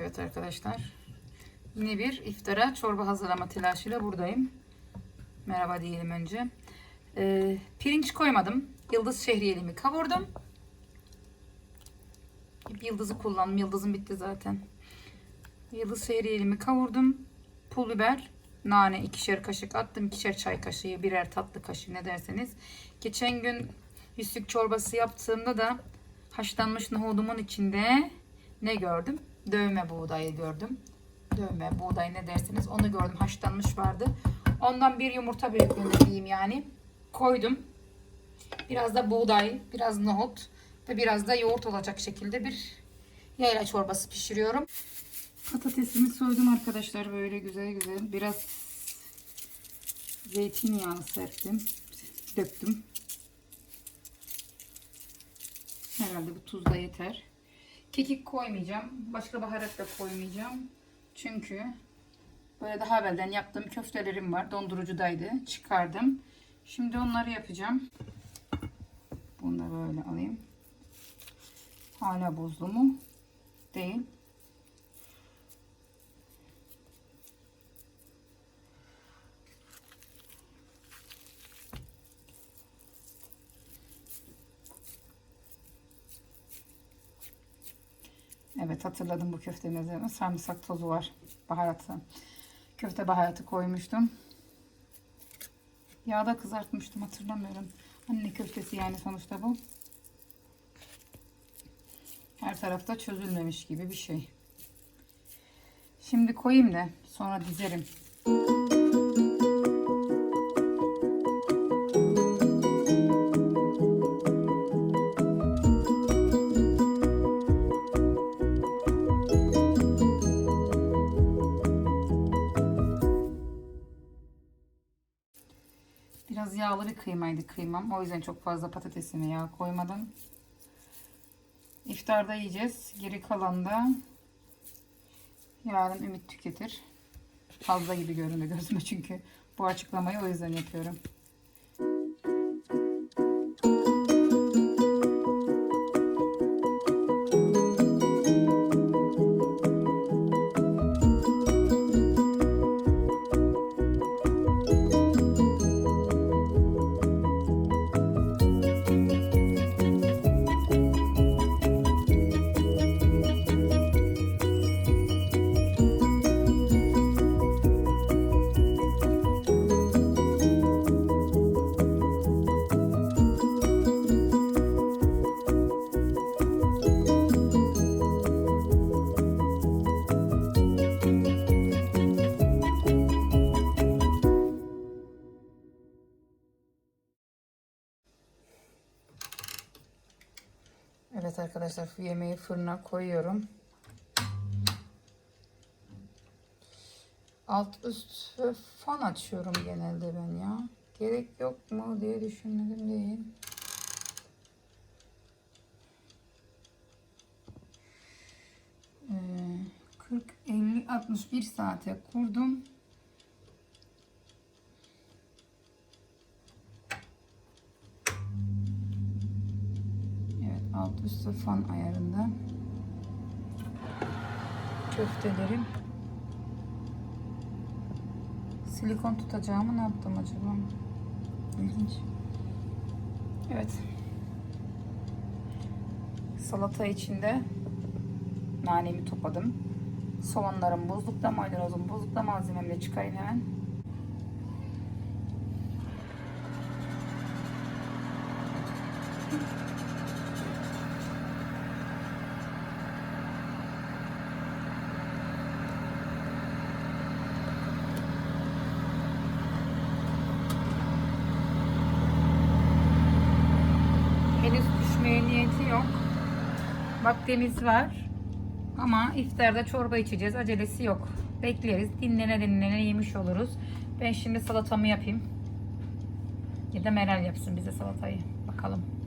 Evet arkadaşlar. Yine bir iftara çorba hazırlama telaşıyla buradayım. Merhaba diyelim önce. Ee, pirinç koymadım. Yıldız şehriyelimi kavurdum. Yıldızı kullandım. Yıldızım bitti zaten. Yıldız şehriyelimi kavurdum. Pul biber, nane ikişer kaşık attım. ikişer çay kaşığı, birer tatlı kaşığı ne derseniz. Geçen gün yüzlük çorbası yaptığımda da haşlanmış nohudumun içinde ne gördüm? Dövme buğdayı gördüm. Dövme buğday ne derseniz onu gördüm. Haşlanmış vardı. Ondan bir yumurta büyüklüğünde diyeyim yani. Koydum. Biraz da buğday, biraz nohut ve biraz da yoğurt olacak şekilde bir yayla çorbası pişiriyorum. Patatesimi soydum arkadaşlar böyle güzel güzel. Biraz zeytinyağı serptim. Döktüm. Herhalde bu tuz da yeter. Kekik koymayacağım. Başka baharat da koymayacağım. Çünkü böyle daha evvelden yaptığım köftelerim var. Dondurucudaydı. Çıkardım. Şimdi onları yapacağım. Bunu da böyle alayım. Hala buzlu mu? Değil. Evet hatırladım bu köftemizi. Sarımsak tozu var. Baharatı. Köfte baharatı koymuştum. Yağda kızartmıştım hatırlamıyorum. Anne köftesi yani sonuçta bu. Her tarafta çözülmemiş gibi bir şey. Şimdi koyayım da sonra dizerim. Kıymaydı kıymam. O yüzden çok fazla patatesine yağ koymadım. İftarda yiyeceğiz. Geri kalan da yarın Ümit tüketir. Fazla gibi göründü gözüme çünkü bu açıklamayı o yüzden yapıyorum. Arkadaşlar yemeği fırına koyuyorum. Alt üst ve fan açıyorum genelde ben ya. Gerek yok mu diye düşünmedim değil. Ee, 40, 50, 61 saate kurdum. Evet alt üstü fan ayarında. Köftelerim. Silikon tutacağımı ne yaptım acaba? İlginç. Evet. Salata içinde nanemi topladım. Soğanlarım buzlukta, maydanozum buzlukta malzememi de çıkarayım hemen. Henüz düşmeye niyeti yok. Vaktimiz var. Ama iftarda çorba içeceğiz. Acelesi yok. Bekleriz. Dinlene dinlene yemiş oluruz. Ben şimdi salatamı yapayım. Ya da Meral yapsın bize salatayı. Bakalım.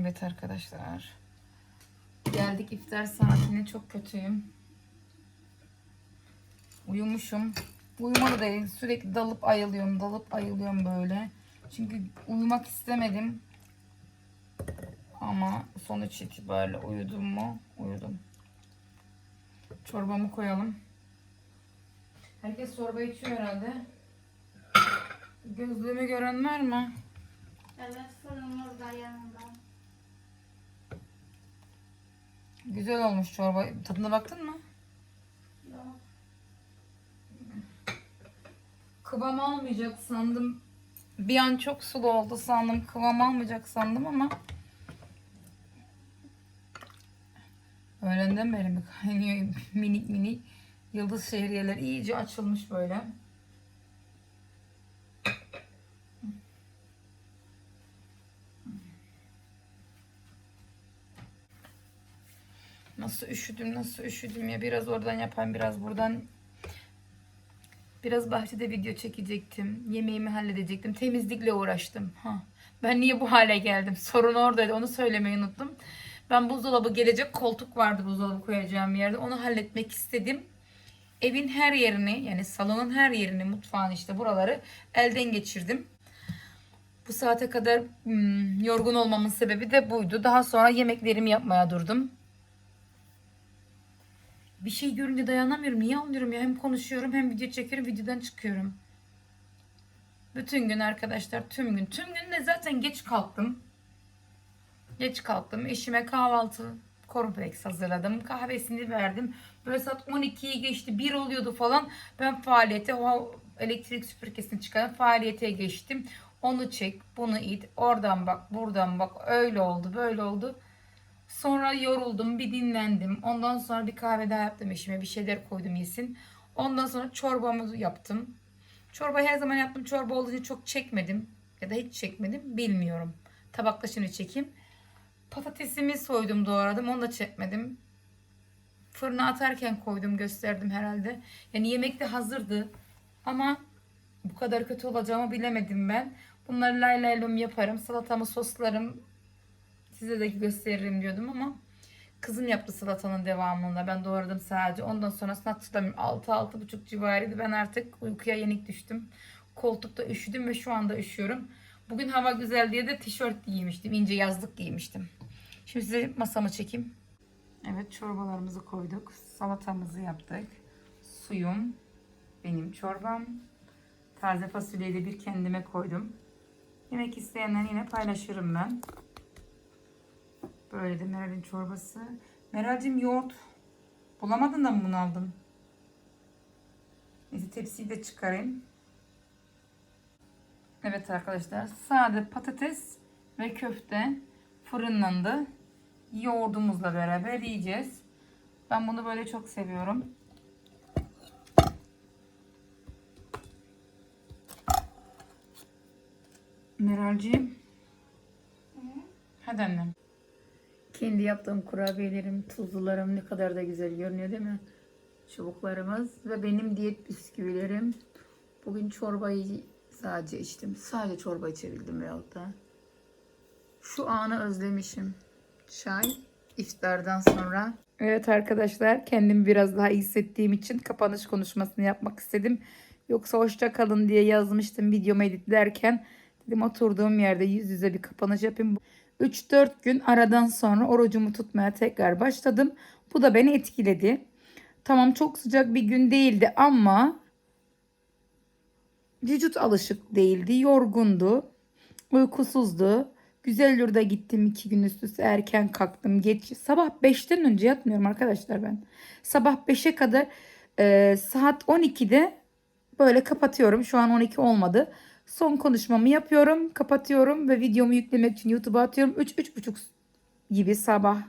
Evet arkadaşlar. Geldik iftar saatine çok kötüyüm. Uyumuşum. Uyumalı değil. Sürekli dalıp ayılıyorum. Dalıp ayılıyorum böyle. Çünkü uyumak istemedim. Ama sonuç itibariyle uyudum mu? Uyudum. Çorbamı koyalım. Herkes çorba içiyor herhalde. Gözlüğümü gören var mı? Evet fırın orada yanında. Güzel olmuş çorba. Tadına baktın mı? Yok. Kıvam almayacak sandım. Bir an çok sulu oldu sandım. Kıvam almayacak sandım ama öğlenden beri mi kaynıyor minik minik yıldız şehriyeler iyice açılmış böyle. Nasıl üşüdüm nasıl üşüdüm ya biraz oradan yapayım biraz buradan Biraz bahçede video çekecektim. Yemeğimi halledecektim. Temizlikle uğraştım. Ha. Ben niye bu hale geldim? Sorun oradaydı. Onu söylemeyi unuttum. Ben buzdolabı gelecek koltuk vardı buzdolabı koyacağım yerde. Onu halletmek istedim. Evin her yerini yani salonun her yerini mutfağın işte buraları elden geçirdim. Bu saate kadar hmm, yorgun olmamın sebebi de buydu. Daha sonra yemeklerimi yapmaya durdum. Bir şey görünce dayanamıyorum. Niye anlıyorum ya? Hem konuşuyorum hem video çekiyorum. Videodan çıkıyorum. Bütün gün arkadaşlar tüm gün. Tüm gün de zaten geç kalktım. Geç kalktım. Eşime kahvaltı cornflakes hazırladım. Kahvesini verdim. Böyle saat 12'yi geçti. 1 oluyordu falan. Ben faaliyete o elektrik süpürgesini çıkardım. Faaliyete geçtim. Onu çek, bunu it. Oradan bak, buradan bak. Öyle oldu, böyle oldu. Sonra yoruldum, bir dinlendim. Ondan sonra bir kahve daha yaptım eşime. Bir şeyler koydum yesin. Ondan sonra çorbamı yaptım. Çorba her zaman yaptım. Çorba olduğu için çok çekmedim. Ya da hiç çekmedim. Bilmiyorum. Tabakta şimdi çekeyim. Patatesimi soydum doğradım. Onu da çekmedim. Fırına atarken koydum gösterdim herhalde. Yani yemek de hazırdı. Ama bu kadar kötü olacağımı bilemedim ben. Bunları lay lay yaparım. Salatamı soslarım. Size de gösteririm diyordum ama kızım yaptı salatanın devamında. Ben doğradım sadece. Ondan sonrasını hatırlamıyorum. 6-6.30 civarıydı. Ben artık uykuya yenik düştüm. Koltukta üşüdüm ve şu anda üşüyorum. Bugün hava güzel diye de tişört giymiştim. ince yazlık giymiştim. Şimdi size masamı çekeyim. Evet çorbalarımızı koyduk. Salatamızı yaptık. Suyum. Benim çorbam. Taze fasulyeyi de bir kendime koydum. Yemek isteyenler yine paylaşırım ben. Böyle de Meral'in çorbası. Meral'cim yoğurt bulamadın da mı bunu aldın? Neyse tepsiyi de çıkarayım. Evet arkadaşlar sade patates ve köfte fırınlandı. Yoğurdumuzla beraber yiyeceğiz. Ben bunu böyle çok seviyorum. Meral'ciğim. Hadi annem. Kendi yaptığım kurabiyelerim, tuzlularım ne kadar da güzel görünüyor değil mi? Çubuklarımız ve benim diyet bisküvilerim. Bugün çorbayı sadece içtim. Sadece çorba içebildim veyahut da. Şu anı özlemişim. Çay iftardan sonra. Evet arkadaşlar kendimi biraz daha iyi hissettiğim için kapanış konuşmasını yapmak istedim. Yoksa hoşça kalın diye yazmıştım videomu editlerken. Dedim oturduğum yerde yüz yüze bir kapanış yapayım. 3-4 gün aradan sonra orucumu tutmaya tekrar başladım. Bu da beni etkiledi. Tamam çok sıcak bir gün değildi ama vücut alışık değildi. Yorgundu. Uykusuzdu. Güzel yurda gittim iki gün üst üste erken kalktım. Geç sabah 5'ten önce yatmıyorum arkadaşlar ben. Sabah 5'e kadar e, saat 12'de böyle kapatıyorum. Şu an 12 olmadı. Son konuşmamı yapıyorum, kapatıyorum ve videomu yüklemek için YouTube'a atıyorum. 3-3.30 gibi sabah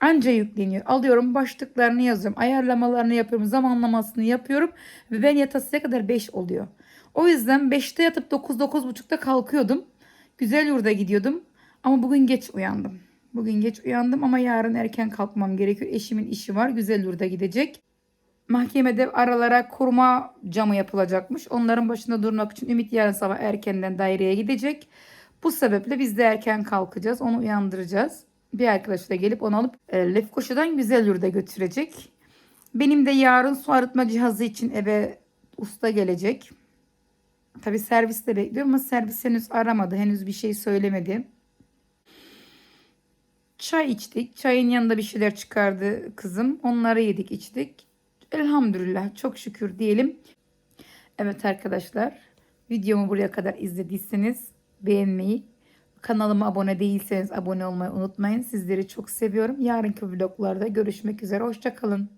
anca yükleniyor. Alıyorum başlıklarını yazıyorum. Ayarlamalarını yapıyorum. Zamanlamasını yapıyorum. Ve ben yatasıya kadar 5 oluyor. O yüzden 5'te yatıp 9-9.30'da kalkıyordum. Güzel yurda gidiyordum. Ama bugün geç uyandım. Bugün geç uyandım ama yarın erken kalkmam gerekiyor. Eşimin işi var. Güzel yurda gidecek. Mahkemede aralara kurma camı yapılacakmış. Onların başında durmak için Ümit yarın sabah erkenden daireye gidecek. Bu sebeple biz de erken kalkacağız. Onu uyandıracağız. Bir arkadaş da gelip onu alıp e, Lefkoşa'dan Güzelyurt'a götürecek. Benim de yarın su arıtma cihazı için eve usta gelecek. Tabi serviste bekliyorum ama servis henüz aramadı. Henüz bir şey söylemedi. Çay içtik. Çayın yanında bir şeyler çıkardı kızım. Onları yedik içtik. Elhamdülillah çok şükür diyelim. Evet arkadaşlar videomu buraya kadar izlediyseniz beğenmeyi, kanalıma abone değilseniz abone olmayı unutmayın. Sizleri çok seviyorum. Yarınki vloglarda görüşmek üzere. Hoşçakalın.